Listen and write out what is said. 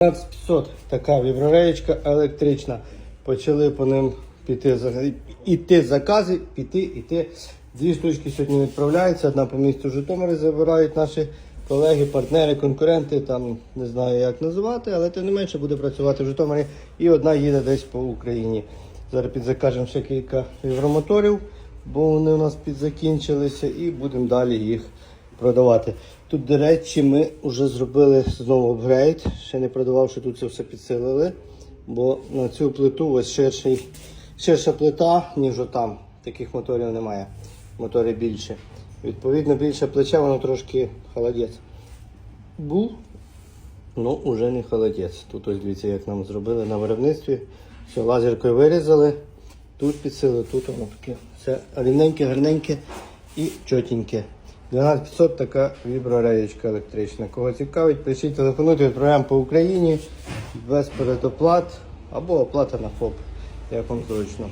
15500 така віброреєчка електрична. Почали по ним піти іти закази, піти, іти. Дві штучки сьогодні відправляються. Одна по місту Житомирі забирають наші колеги, партнери, конкуренти. Там не знаю як називати, але тим не менше буде працювати в Житомирі. І одна їде десь по Україні. Зараз підзакажемо ще кілька вібромоторів, бо вони у нас підзакінчилися, і будемо далі їх продавати. Тут, до речі, ми вже зробили знову апгрейд. Ще не продававши, тут це все підсилили. Бо на цю плиту ось ширший, ширша плита, ніж отам. Таких моторів немає. Мотори більше. Відповідно, більше плече, воно трошки холодець. Був, ну уже не холодець. Тут ось дивіться, як нам зробили на виробництві. Все, лазеркою вирізали. Тут підсили, тут воно таке. Все рівненьке, гарненьке і чотеньке. 12500 така віброреєчка електрична. Кого цікавить, пишіть, телефонуйте, відправляємо по Україні без передоплат або оплата на ФОП, як вам зручно.